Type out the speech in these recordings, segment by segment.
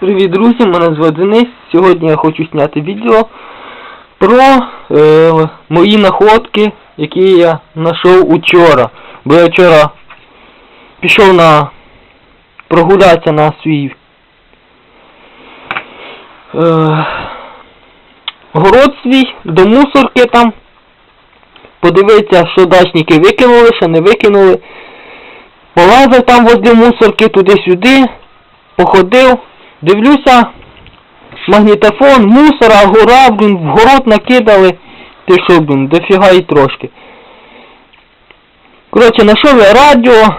Привіт, друзі! Мене звати Денис. Сьогодні я хочу зняти відео про е, мої находки, які я знайшов учора. Бо я вчора пішов на прогулятися на свій е, город свій, до мусорки там. Подивитися, що дачники викинули, що не викинули. Полазив там возле мусорки туди-сюди, походив. Дивлюся, магнітофон, мусора, гора, блін, в город накидали. Ти що, блін, дофіга і трошки. Коротше, знайшов я радіо,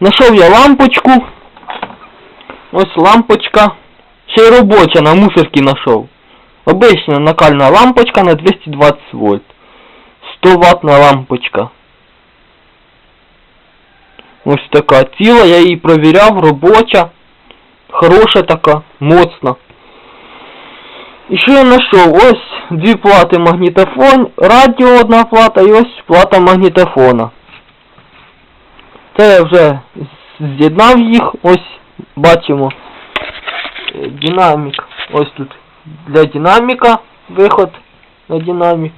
знайшов я лампочку. Ось лампочка. Ще й робоча на мусорці знайшов. Обична накальна лампочка на 220 вольт. 100 ваттна лампочка. Ось така ціла, я її провіряв, робоча. Хороша така, моцна. І що я знайшов? Ось дві плати магнітофон, радіо одна плата і ось плата магнітофона. Це я вже з'єднав їх, ось бачимо е, динамік. Ось тут для динаміка виход на динамік.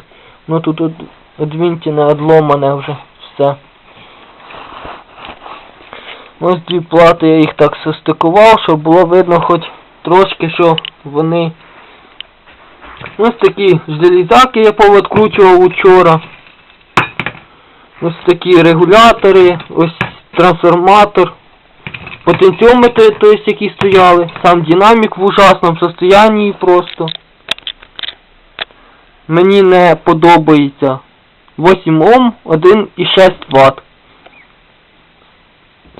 Ну тут от, одвінтіне, одломане вже все. Ось дві плати я їх так состикував, щоб було видно хоч трошки, що вони... Ось такі железяки я повідкручував учора. Ось такі регулятори, ось трансформатор, потенціометри, то есть, які стояли, сам динамік в ужасному состоянии просто. Мені не подобається. 8 Ом, 1,6 Вт.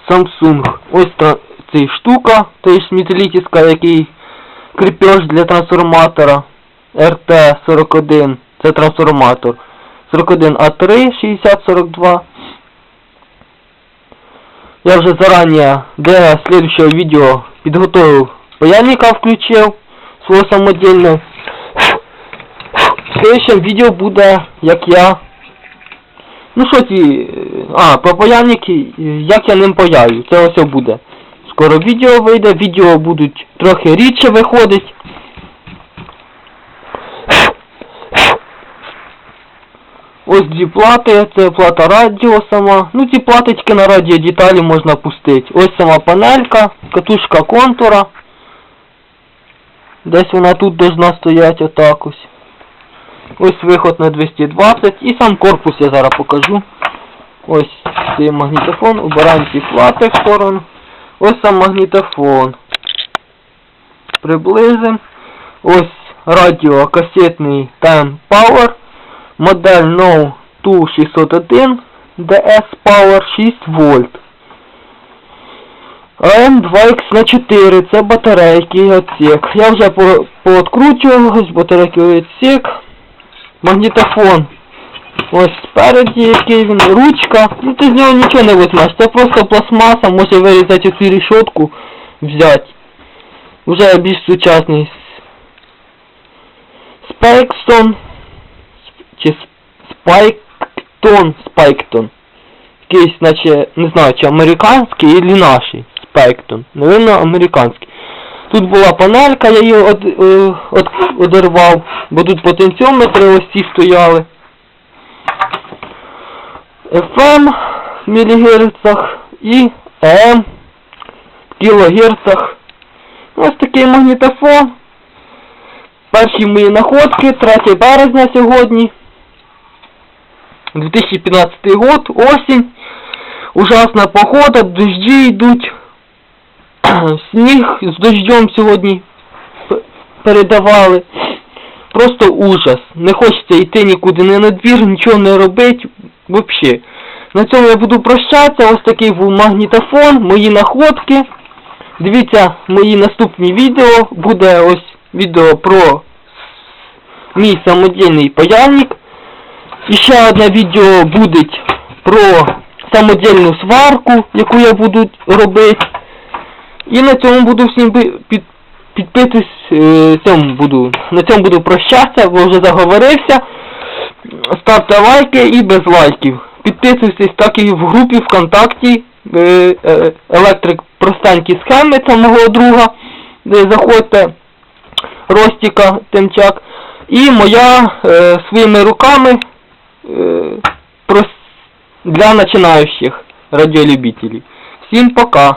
Samsung. Ось та ця штука, то есть металлическа, який кріпеж для трансформатора. RT41. Це трансформатор. 41А3 6042. Я вже заранее для следующего видео підготовив паяльника включив свого самодільного. В следующем відео буде, як я... Ну що ті... А, про паяльники, як я ним паяю. Це ось буде. Скоро відео вийде, відео будуть трохи рідше виходить. Ось дві плати, це плата радіо сама. Ну ці платочки на радіо деталі можна пустити. Ось сама панелька, катушка контура. Десь вона тут должна стояти отак ось. Ось виход на 220 і сам корпус я зараз покажу. Ось цей магнітофон, убираємо ці плати в сторону. Ось сам магнітофон. Приблизим. Ось радіо касетний Time Power. Модель No 2601 DS Power 6 вольт. AM2X на 4, це батарейки отсек. Я вже пооткручував, ось батарейки отсек. Магнітофон. Ось спереді який він, ручка. Ну ти з нього нічого не візьмеш. Це просто пластмаса, може вирізати цю рішотку, взяти. Вже більш сучасний. Спайкстон. Чи Спайктон, Спайктон. Якийсь, наче, не знаю, чи американський, или наший Спайктон. Наверно, американський. Тут була панелька, я її од, е, од, одервав, бо тут потенціометри ось ці стояли. FM в мілігерцах і AM в кілогерцах. Ось такий магнітофон. Перші мої находки, 3 березня сьогодні. 2015 год, осінь. Ужасна погода, дожді йдуть. Сніг з дождем сьогодні передавали. Просто ужас. Не хочеться йти нікуди не на двір, нічого не робити. Взагалі. На цьому я буду прощатися. Ось такий був магнітофон, мої находки. Дивіться мої наступні відео. Буде ось відео про мій самодільний паяльник. І ще одне відео буде про самодільну сварку, яку я буду робити. І на цьому буду всім під, підпитись, е, цьому буду, на цьому буду прощатися, бо вже заговорився. Ставте лайки і без лайків. Підписуйтесь так і в групі ВКонтакті. Е, е, електрик простенькі схеми, це мого друга. де заходьте, Ростіка Темчак. І моя е, своїми руками е, для начинающих радіолюбителів. Всім пока!